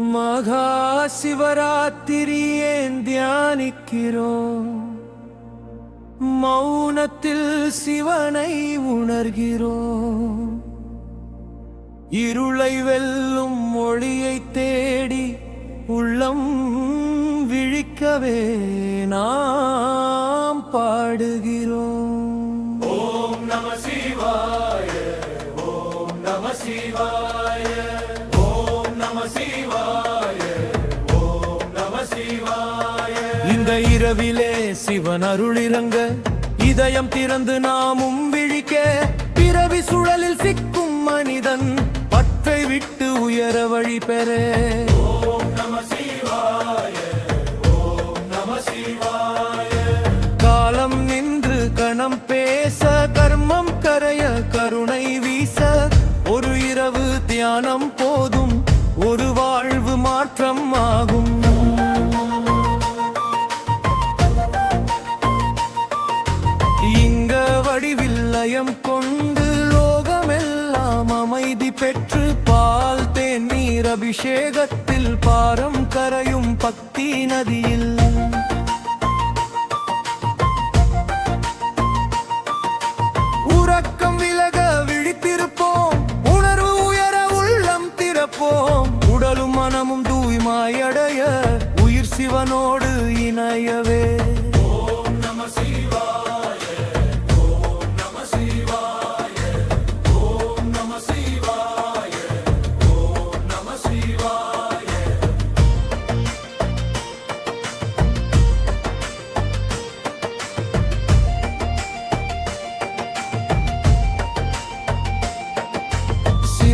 மகா சிவராத்திரியேன் தியானிக்கிறோம். மௌனத்தில் சிவனை உணர்கிறோம். இருளை வெல்லும் மொழியை தேடி உள்ளம் விழிக்கவே நாம் பாடுகிறோம். இந்த இரவிலே சிவன் அருளிறங்க இதயம் திறந்து நாமும் விழிக்க பிறவி சுழலில் சிக்கும் மனிதன் பற்றை விட்டு உயர வழி பெற. காலம் இதயம் கொண்டு லோகமெல்லாம் அமைதி பெற்று பால் தேநீர் அபிஷேகத்தில் பாரம் கரையும் பக்தி நதியில். உறக்கம் விலக விழித்திருப்போம். உணர்வு உயர உள்ளம் திறப்போம். உடலும் மனமும் தூய்மாயடைய உயிர் சிவனோடு இணையவே.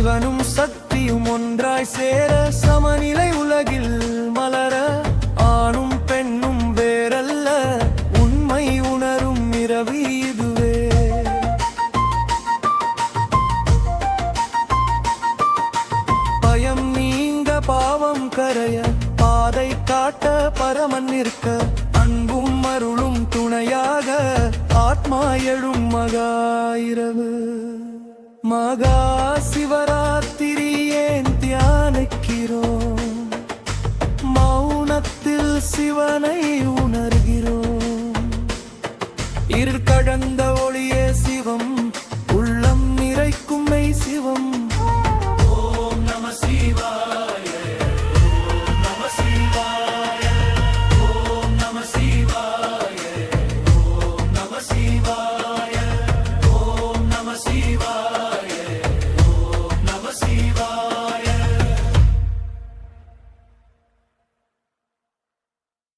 சிவனும் சக்தியும் ஒன்றாய் சேர சமநிலை உலகில் மலர ஆணும் பெண்ணும் வேறல்ல உண்மை உணரும் இரவி இதுவே. பயம் நீங்க பாவம் கரைய பாதை காட்ட பரமன் நிற்க அன்பும் அருளும் துணையாக ஆத்மா எழும் மகாயிரவு மகா சிவராத்திரி ஏன் தியானிக்கிறோம்? மௌனத்தில் சிவனை உணர்கிறோம். இருள் கடந்த